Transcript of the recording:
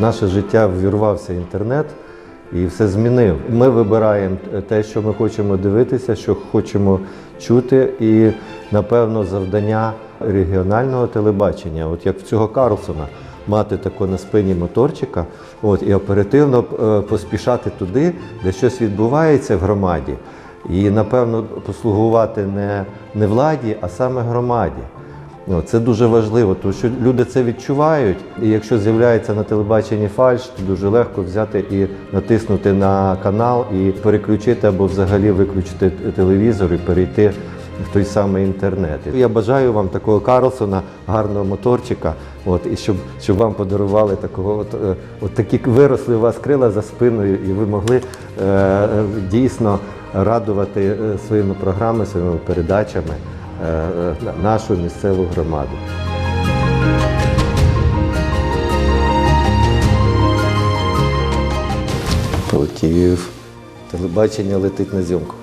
Наше життя ввірвався інтернет і все змінив. Ми вибираємо те, що ми хочемо дивитися, що хочемо чути, і напевно завдання регіонального телебачення, от як в цього Карлсона, мати тако на спині моторчика, от і оперативно е, поспішати туди, де щось відбувається в громаді. І напевно послугувати не, не владі, а саме громаді. Ну, це дуже важливо, тому що люди це відчувають. І якщо з'являється на телебаченні фальш, то дуже легко взяти і натиснути на канал і переключити або взагалі виключити телевізор і перейти в той самий інтернет. Я бажаю вам такого Карлсона, гарного моторчика, от і щоб, щоб вам подарували такого, от, е, от такі виросли у вас крила за спиною, і ви могли е, дійсно радувати е, своїми програмами, своїми передачами нашу місцеву громаду. Полетів. Телебачення летить на зйомку.